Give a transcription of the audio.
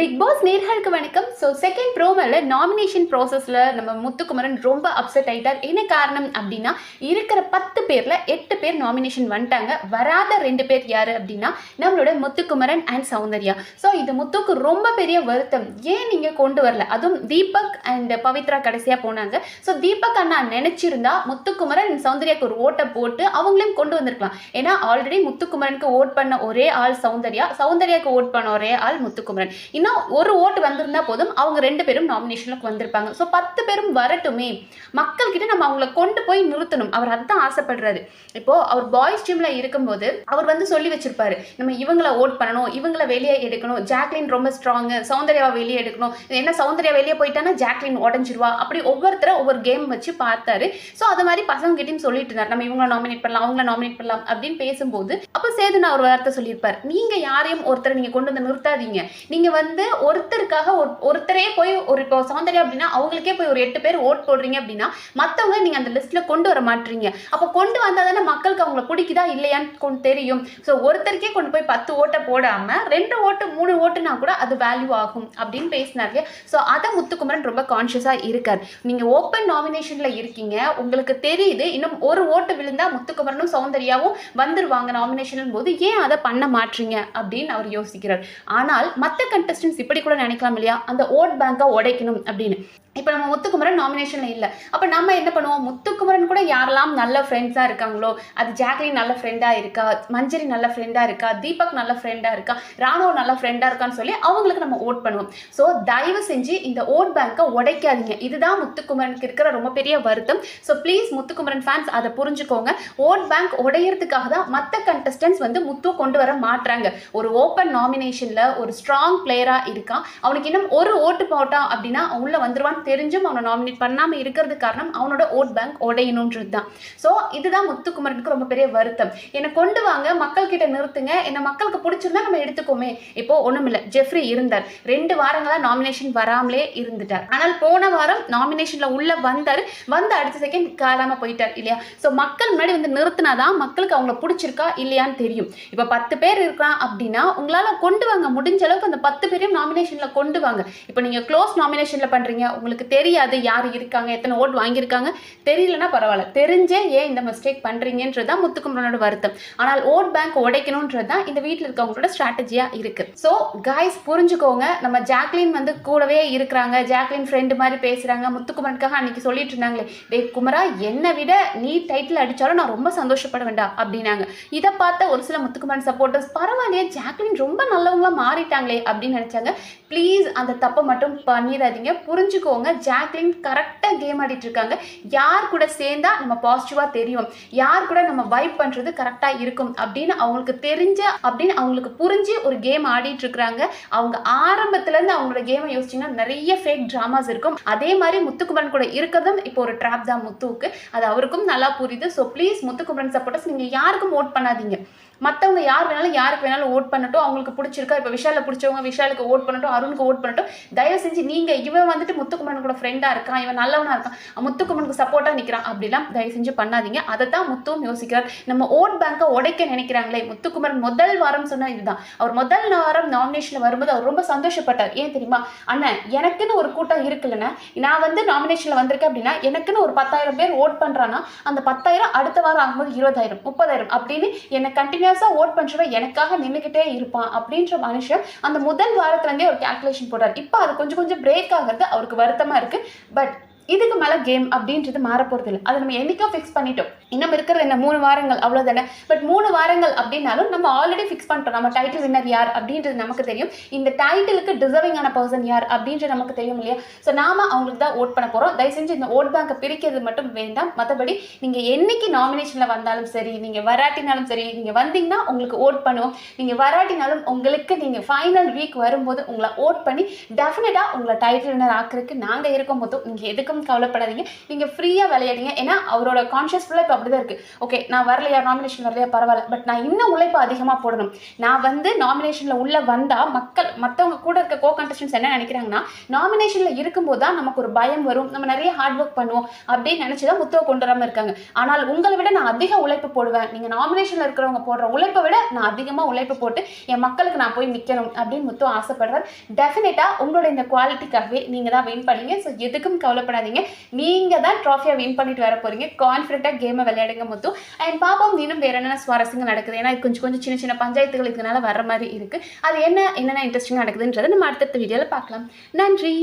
Big pass நேர்களுக்கு வணக்கம். So second ப்ரோமோல nomination ப்ராசஸில் நம்ம முத்துக்குமரன் ரொம்ப அப்செட் ஆகிட்டார் என்ன காரணம் அப்படின்னா இருக்கிற பத்து பேரில் எட்டு பேர் நாமினேஷன் வந்துட்டாங்க. வராத ரெண்டு பேர் யார் அப்படின்னா நம்மளோட முத்துக்குமரன் அண்ட் சௌந்தர்யா. ஸோ இது முத்துக்கு ரொம்ப பெரிய வருத்தம். ஏன் நீங்கள் கொண்டு வரல? அதுவும் தீபக் அண்ட் பவித்ரா கடைசியாக போனாங்க. ஸோ தீபக் அண்ணா நினச்சிருந்தா முத்துக்குமரன் சௌந்தர்யாவுக்கு சௌந்தர்யாக்கு ஒரு ஓட்டை போட்டு அவங்களையும் கொண்டு வந்திருக்கலாம். ஏன்னா ஆல்ரெடி முத்துக்குமரனுக்கு ஓட் பண்ண ஒரே ஆள் சௌந்தர்யா. சௌந்தர்யாக்கு ஓட் பண்ண ஒரே ஆள் முத்துக்குமரன். இன்னும் ஒரு ஓட்டு வந்திருந்தா போதும். அவங்க ரெண்டு பேரும் நாமினேஷனுக்கு வந்திருப்பாங்க. ஸோ பத்து பேரும் வரட்டுமே. மக்கள்கிட்ட நம்ம அவங்கள கொண்டு போய் நிறுத்தணும். அவர் அதுதான் ஆசைப்படுறாரு. இப்போ அவர் பாய்ஸ் டீம்ல இருக்கும்போது அவர் வந்து சொல்லி வச்சிருப்பாரு. நம்ம இவங்கள ஓட் பண்ணணும். இவங்கள வெளியே எடுக்கணும். ஜாக்லின் ரொம்ப ஸ்ட்ராங்கு சௌந்தர்யாவை வெளியே எடுக்கணும். என்ன சௌந்தர்யா வெளியே போயிட்டானா ஜாக்லின் உடஞ்சிருவா. அப்படி ஒவ்வொருத்தரை ஒவ்வொரு கேம் வச்சு பார்த்தாரு. ஸோ அது மாதிரி பசங்க கிட்டயும் சொல்லிட்டு இருந்தார். நம்ம இவங்கள நாமினேட் பண்ணலாம் அவங்கள நாமினேட் பண்ணலாம் அப்படின்னு பேசும்போது அப்போ சேது நான் ஒரு வார்த்தை சொல்லியிருப்பார். நீங்க யாரையும் ஒருத்தரை நீங்க கொண்டு வந்து நிறுத்தாதீங்க. நீங்க வந்து வந்து ஒருத்தருக்காக ஒரு- ஒருத்தரே போய் ஒரு இப்போ சௌந்தர்யா அப்படின்னா அவங்களுக்கே போய் ஒரு எட்டு பேர் ஓட் போடுறீங்க அப்படின்னா மற்றவங்க நீங்க அந்த லிஸ்ட்ல கொண்டு வர மாட்டீங்க. அப்போ கொண்டு வந்தா தானே மக்களுக்கு அவங்கள பிடிக்குதா இல்லையான்னு கொண்டு தெரியும். ஸோ ஒருத்தருக்கே கொண்டு போய் பத்து ஓட்டை போடாம ரெண்டு ஓட்டு மூணு ஓட்டுனா கூட அது வேல்யூ ஆகும் அப்படின்னு பேசினாரு. ஸோ அதை முத்துக்குமரன் ரொம்ப கான்ஷியஸாக இருக்கார். நீங்கள் ஓப்பன் நாமினேஷனில் இருக்கீங்க. உங்களுக்கு தெரியுது. இன்னும் ஒரு ஓட்டு விழுந்தா முத்துக்குமரனும் சௌந்தர்யாவும் வந்துருவாங்க நாமினேஷன் போது ஏன் அதை பண்ண மாட்டீங்க அப்படின்னு அவர் யோசிக்கிறார். ஆனால் மற்ற கண்டஸ்டன்ஸ் இப்படி கூட நினைக்கலாம் இல்லையா? அந்த ஓட் பேங்கை உடைக்கணும் அப்படின்னு. இப்போ நம்ம முத்துக்குமரன் நாமினேஷனில் இல்லை. அப்போ நம்ம என்ன பண்ணுவோம்? முத்துக்குமரன் கூட யாரெல்லாம் நல்ல ஃப்ரெண்ட்ஸாக இருக்காங்களோ அது ஜாக்லின் நல்ல ஃப்ரெண்டாக இருக்கா மஞ்சரி நல்ல ஃப்ரெண்டாக இருக்கா தீபக் நல்ல ஃப்ரெண்டாக இருக்கா ராணுவ நல்ல ஃப்ரெண்டாக இருக்கான்னு சொல்லி அவங்களுக்கு நம்ம ஓட் பண்ணுவோம். ஸோ தயவு செஞ்சு இந்த ஓட் பேங்க்கை உடைக்காதீங்க. இதுதான் முத்துக்குமரனுக்கு இருக்கிற ரொம்ப பெரிய வருத்தம். ஸோ ப்ளீஸ் முத்துக்குமரன் ஃபேன்ஸ் அதை புரிஞ்சுக்கோங்க. ஓட் பேங்க் உடையிறதுக்காக தான் மற்ற கண்டஸ்டன்ஸ் வந்து முத்து கொண்டு வர மாட்டுறாங்க ஒரு ஓப்பன் நாமினேஷனில் ஒரு ஸ்ட்ராங் பிளேயராக இருக்கான். அவனுக்கு இன்னும் ஒரு ஓட்டு போட்டான் அப்படின்னா அவன் வந்துருவான். தெரிஞ்சும் அவனை நாமினேட் பண்ணாமல் இருக்கிறது காரணம் அவனோட ஓட் பேங்க் உடையணுன்றது தான் ஸோ இதுதான் முத்துக்குமரனுக்கு ரொம்ப பெரிய வருத்தம். என்னை கொண்டு வாங்க மக்கள் கிட்ட நிறுத்துங்க. என்னை மக்களுக்கு பிடிச்சிருந்தா நம்ம எடுத்துக்கோமே இப்போ ஒன்றுமில்ல ஜெஃப்ரி இருந்தார். ரெண்டு வாரங்களாக நாமினேஷன் வராமலே இருந்துட்டார். ஆனால் போன வாரம் நாமினேஷனில் உள்ள வந்தார். வந்து அடுத்த செகண்ட் காலாமல் போயிட்டார் இல்லையா? ஸோ மக்கள் முன்னாடி வந்து நிறுத்தினாதான் மக்களுக்கு அவங்கள பிடிச்சிருக்கா இல்லையான்னு தெரியும். இப்போ பத்து பேர் இருக்கலாம் அப்படின்னா உங்களால் கொண்டு வாங்க முடிஞ்ச அளவுக்கு அந்த பத்து பேரையும் நாமினேஷனில் கொண்டு வாங்க. இப்போ நீங்கள் க்ளோஸ் நாமினேஷனில் பண்ணுறீங்க உங்களுக்கு தெரியாது யார் இருக்காங்க எத்தனை ஓட் வாங்கியிருக்காங்க தெரியலனா பரவாயில்ல. தெரிஞ்சே ஏன் இந்த மிஸ்டேக் பண்ணுறீங்கன்றது தான் முத்துக்குமரனோட வருத்தம். ஆனால் ஓட் பேங்க் உடைக்கணுன்றது தான் இந்த வீட்டில் இருக்கவங்களோட ஸ்ட்ராட்டஜியாக இருக்குது ஸோ காய்ஸ் புரிஞ்சுக்கோங்க. நம்ம ஜாக்லின் வந்து கூடவே இருக்கிறாங்க. ஜாக்லின் ஃப்ரெண்டு மாதிரி பேசுகிறாங்க முத்துக்குமரனுக்காக அன்னைக்கு சொல்லிட்டு இருந்தாங்களே டே குமரா என்னை விட நீ டைட்டில் அடித்தாலும் நான் ரொம்ப சந்தோஷப்பட வேண்டாம் அப்படின்னாங்க. இதை பார்த்த ஒரு சில முத்துக்குமரன் சப்போர்ட்டர்ஸ் பரவாயில்லையே ஜாக்லின் ரொம்ப நல்லவங்களாக மாறிட்டாங்களே அப்படின்னு நினச்சாங்க. ப்ளீஸ் அந்த தப்பை மட்டும் பண்ணிடாதீங்க. புரிஞ்சுக்கோங்க. ஜாக்லின் கரெக்டாக கேம் ஆடிட்டு இருக்காங்க. யார் கூட சேர்ந்தா நம்ம பாசிட்டிவாக தெரியும். யார் கூட நம்ம வைப் பண்ணுறது கரெக்டாக இருக்கும். அப்படின்னு அவங்களுக்கு தெரிஞ்ச அப்படின்னு அவங்களுக்கு புரிஞ்சு ஒரு கேம் ஆடிட்டு இருக்கிறாங்க அவங்க ஆரம்பத்துலேருந்து அவங்களோட கேமை யோசிச்சிங்கன்னா நிறைய ஃபேக் ட்ராமாஸ் இருக்கும். அதே மாதிரி முத்துக்குமரன் கூட இருக்கிறதும் இப்போ ஒரு ட்ராப் தான் முத்துவுக்கு. அது அவருக்கும் நல்லா புரியுது. ஸோ ப்ளீஸ் முத்துக்குமரன் சப்போர்ட்டர்ஸ் நீங்கள் யாருக்கும் ஓட் பண்ணாதீங்க. மற்றவங்க யார் வேணாலும் யாருக்கு வேணாலும் ஓட் பண்ணட்டும். அவங்களுக்கு பிடிச்சிருக்கா இப்போ விஷால பிடிச்சவங்க விஷாலுக்கு ஓட் பண்ணட்டும் அருணுக்கு ஓட் பண்ணட்டும். தயவு செஞ்சு நீங்கள் இவன் வந்துட்டு முத்துக்குமரன் கூட ஃப்ரெண்டாக இருக்கான் இவன் நல்லவனாக இருக்கான் முத்துக்குமரனுக்கு சப்போர்ட்டாக நிற்கிறான் அப்படிலாம் தயவு செஞ்சு பண்ணாதீங்க. அதை தான் முத்துவும் யோசிக்கிறார். நம்ம ஓட் பேங்கை உடைக்க நினைக்கிறாங்களே முத்துக்குமரன் முதல் வாரம் சொன்னால் இதுதான். அவர் முதல் வாரம் நாமினேஷனில் வரும்போது அவர் ரொம்ப சந்தோஷப்பட்டார். ஏன் தெரியுமா? அண்ணன் எனக்குன்னு ஒரு கூட்டம் இருக்குல்லண்ணே. நான் வந்து நாமினேஷனில் வந்திருக்கேன் அப்படின்னா எனக்குன்னு ஒரு பத்தாயிரம் பேர் ஓட் பண்ணுறான்னா அந்த பத்தாயிரம் அடுத்த வாரம் ஆகும்போது இருபதாயிரம் முப்பதாயிரம் அப்படின்னு என்னை கண்டினியூ கண்டினியூஸாக ஓட் பண்ணுறவன் எனக்காக நின்றுக்கிட்டே இருப்பான் அப்படின்ற மனுஷன் அந்த முதல் வாரத்துலேருந்தே ஒரு கேல்குலேஷன் போடுறார். இப்போ அது கொஞ்சம் கொஞ்சம் பிரேக் ஆகிறது அவருக்கு வருத்தமாக இருக்குது பட் இதுக்கு மேலே கேம் அப்படின்றது மாற இல்லை அதை நம்ம என்னைக்கோ ஃபிக்ஸ் பண்ணிட்டோம். இன்னும் இருக்கிறது என்ன? மூணு வாரங்கள் அவ்வளோதானே பட் மூணு வாரங்கள் அப்படின்னாலும் நம்ம ஆல்ரெடி ஃபிக்ஸ் பண்ணிட்டோம். நம்ம டைட்டில் வின்னர் யார் அப்படின்றது நமக்கு தெரியும். இந்த டைட்டிலுக்கு டிசர்விங்கான பர்சன் யார் அப்படின்றது நமக்கு தெரியும் இல்லையா? ஸோ நாம அவங்களுக்கு தான் ஓட் பண்ண போகிறோம் தயவு செஞ்சு இந்த ஓட் பேங்கை பிரிக்கிறது மட்டும் வேண்டாம். மற்றபடி நீங்கள் என்னைக்கு நாமினேஷனில் வந்தாலும் சரி நீங்கள் வராட்டினாலும் சரி நீங்கள் வந்தீங்கன்னா உங்களுக்கு ஓட் பண்ணுவோம். நீங்கள் வராட்டினாலும் உங்களுக்கு நீங்கள் ஃபைனல் வீக் வரும்போது உங்களை ஓட் பண்ணி டெஃபினட்டாக உங்களை டைட்டில் வின்னர் ஆக்குறதுக்கு நாங்கள் இருக்கும் போதும் நீங்கள் எதுக்கு எதுக்கும் கவலைப்படாதீங்க. நீங்கள் ஃப்ரீயாக விளையாடுங்க. ஏன்னா அவரோட கான்ஷியஸ் ஃபுல்லாக இப்போ அப்படி தான் இருக்குது ஓகே நான் வரலையா? நாமினேஷன் வரலையா? பரவாயில்ல. பட் நான் இன்னும் உழைப்பு அதிகமாக போடணும். நான் வந்து நாமினேஷனில் உள்ளே வந்தால் மக்கள் மற்றவங்க கூட இருக்க கோ கண்டஸ்டன்ஸ் என்ன நினைக்கிறாங்கன்னா நாமினேஷனில் இருக்கும்போது தான் நமக்கு ஒரு பயம் வரும். நம்ம நிறைய ஹார்ட் ஒர்க் பண்ணுவோம் அப்படின்னு நினச்சி தான் முத்துவை கொண்டு வராமல் இருக்காங்க. ஆனால் உங்களை விட நான் அதிக உழைப்பு போடுவேன். நீங்கள் நாமினேஷனில் இருக்கிறவங்க போடுற உழைப்பை விட நான் அதிகமாக உழைப்பு போட்டு என் மக்களுக்கு நான் போய் நிற்கணும் அப்படின்னு முத்து ஆசைப்படுறார். டெஃபினட்டாக உங்களோட இந்த குவாலிட்டிக்காகவே நீங்கள் தான் வின் பண்ணீங்க. ஸோ எதுக்கும் கவலைப்படாது கவலைப்படாதீங்க நீங்கள் தான் ட்ராஃபியை வின் பண்ணிட்டு வர போகிறீங்க கான்ஃபிடென்ட்டாக கேமை விளையாடுங்க முத்து. அண்ட் பாப்போம் இன்னும் வேறு என்னென்ன சுவாரஸ்யங்கள் நடக்குது? ஏன்னா கொஞ்சம் கொஞ்சம் சின்ன சின்ன பஞ்சாயத்துகள் இதனால வர மாதிரி இருக்குது அது என்ன என்னென்ன இன்ட்ரெஸ்டிங்காக நடக்குதுன்றதை நம்ம அடுத்தடுத்த வீடியோவில் பார்க்கலாம். நன்றி!